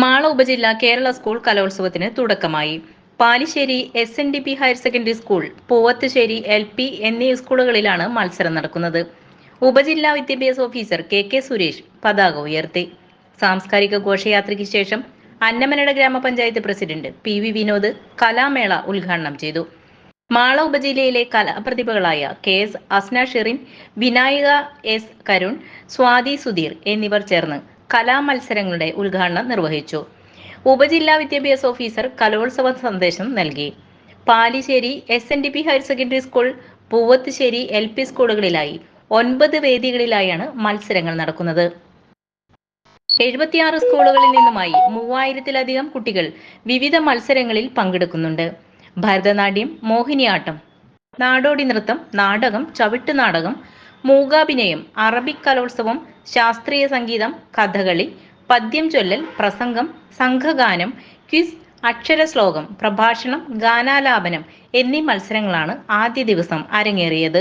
മാള ഉപജില്ല കേരള സ്കൂൾ കലോത്സവത്തിന് തുടക്കമായി. Palissery S N D P higher secondary school Poovathussery L P എന്നീ സ്കൂളുകളിലാണ് മത്സരം നടക്കുന്നത്. ഉപജില്ലാ വിദ്യാഭ്യാസ ഓഫീസർ കെ കെ സുരേഷ് പതാക ഉയർത്തി. സാംസ്കാരിക ഘോഷയാത്രയ്ക്ക് ശേഷം അന്നമനട ഗ്രാമപഞ്ചായത്ത് പ്രസിഡന്റ് പി വി വിനോദ് കലാമേള ഉദ്ഘാടനം ചെയ്തു. മാള ഉപജില്ലയിലെ കലാപ്രതിഭകളായ K S Asna Sherin Vinayaka S Karun Swathi Sudheer എന്നിവർ ചേർന്ന് കലാമത്സരങ്ങളുടെ ഉദ്ഘാടനം നിർവഹിച്ചു. ഉപജില്ലാ വിദ്യാഭ്യാസ ഓഫീസർ കലോത്സവ സന്ദേശം നൽകി. Palissery S N D P higher secondary school Poovathussery L P സ്കൂളുകളിലായി ഒൻപത് വേദികളിലായാണ് മത്സരങ്ങൾ നടക്കുന്നത്. എഴുപത്തിയാറ് സ്കൂളുകളിൽ നിന്നുമായി മൂവായിരത്തിലധികം കുട്ടികൾ വിവിധ മത്സരങ്ങളിൽ പങ്കെടുക്കുന്നുണ്ട്. ഭരതനാട്യം മോഹിനിയാട്ടം നാടോടി നൃത്തം നാടകം ചവിട്ടുനാടകം മൂകാഭിനയം അറബിക് കലോത്സവം ശാസ്ത്രീയ സംഗീതം കഥകളി പദ്യം ചൊല്ലൽ പ്രസംഗം സംഘഗാനം ക്വിസ് അക്ഷരശ്ലോകം പ്രഭാഷണം ഗാനാലാപനം എന്നീ മത്സരങ്ങളാണ് ആദ്യ ദിവസം അരങ്ങേറിയത്.